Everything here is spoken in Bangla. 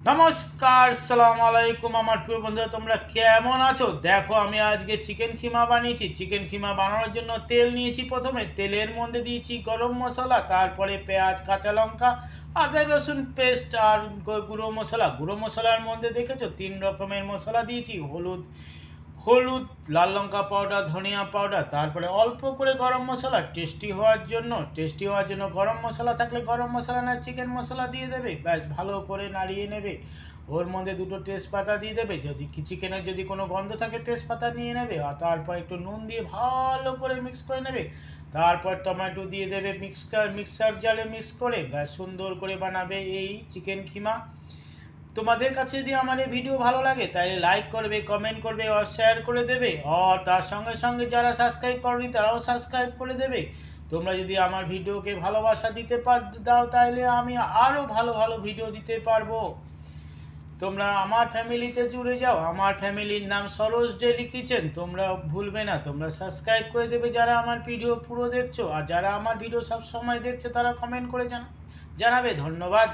নমস্কার, সালাম আলাইকুম আমার প্রিয় বন্ধুরা, তোমরা কেমন আছো? দেখো, আমি আজকে চিকেন খিমা বানিয়েছি। চিকেন খিমা বানানোর জন্য তেল নিয়েছি প্রথমে। তেলের মধ্যে দিয়েছি গরম মশলা, তারপরে পেঁয়াজ, কাঁচা লঙ্কা, আদা, রসুন পেস্ট আর গুঁড়ো মশলা। গুঁড়ো মশলার মধ্যে দেখেছ? তিন রকমের মশলা দিয়েছি। হলুদ হলুদ, লাল লঙ্কা পাউডার ধনিয়া পাউডার তারপরে অল্প করে গরম মশলা টেস্টি হওয়ার জন্য টেস্টি হওয়ার জন্য গরম মশলা থাকলে গরম মশলা না চিকেন মশলা দিয়ে দেবে, ব্যাস, ভালো করে নাড়িয়ে নেবে। ওর মধ্যে দুটো তেজপাতা দিয়ে দেবে, যদি চিকেনের যদি কোনো গন্ধ থাকে, তেজপাতা নিয়ে নেবে, আর তারপর একটু নুন দিয়ে ভালো করে মিক্স করে নেবে। তারপর টমেটো দিয়ে দেবে মিক্সার মিক্সার জালে মিক্স করে, ব্যাস, সুন্দর করে বানাবে এই চিকেন খিমা। তোমাদের কাছে যদি আমার এই ভিডিও ভালো লাগে, তাহলে লাইক করবে কমেন্ট করবে আর শেয়ার করে দেবে। আর তার সঙ্গে সঙ্গে যারা সাবস্ক্রাইব করনি, তারাও সাবস্ক্রাইব করে দেবে। তোমরা যদি আমার ভিডিওকে ভালোবাসা দিতে পার দাও, তাহলে আমি আরও ভালো ভালো ভিডিও দিতে পারব। তোমরা আমার ফ্যামিলিতে জুড়ে যাও। আমার ফ্যামিলির নাম সরোজ ডেলি কিচেন। তোমরা ভুলবে না, তোমরা সাবস্ক্রাইব করে দেবে যারা আমার ভিডিও পুরো দেখছ। আর যারা আমার ভিডিও সব সময় দেখছে, তারা কমেন্ট করে জানা জানাবে। ধন্যবাদ।